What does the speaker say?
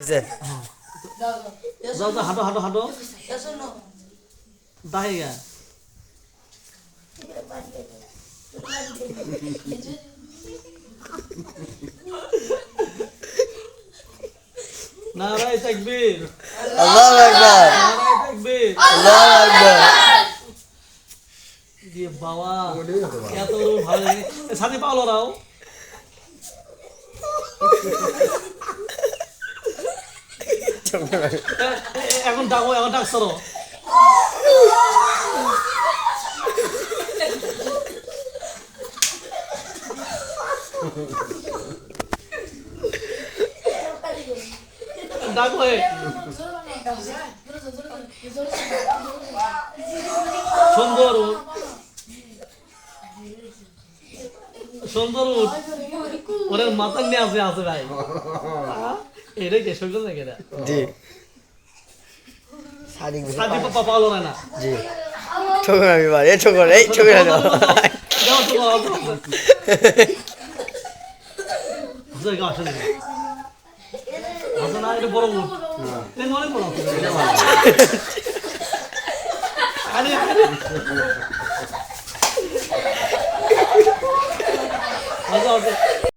যে যাও যাও হাঁটো হাঁটো হাঁটো। দাহে গা। নারাই তাকবীর। আল্লাহু আকবার। নারাই তাকবীর। আল্লাহু আকবার। দিয়ে বাবা এত ভালো সাথে পাওলো রাও এখন ডাকো, এখন ডাক সরো ডাকো সুন্দর সুন্দর উঠ। ওরের মাথার নিয়ে আছে আছে ভাই। এটা কে সইল নাকি এটা জি সাদিক সাজি পাপা পাওয়ালো না জি ছোকর আমি বার এই ছোকর এই ছোকর দাও আছে গা আসলে না এটা বড় অনেক বড় আরে আচ্ছা আচ্ছা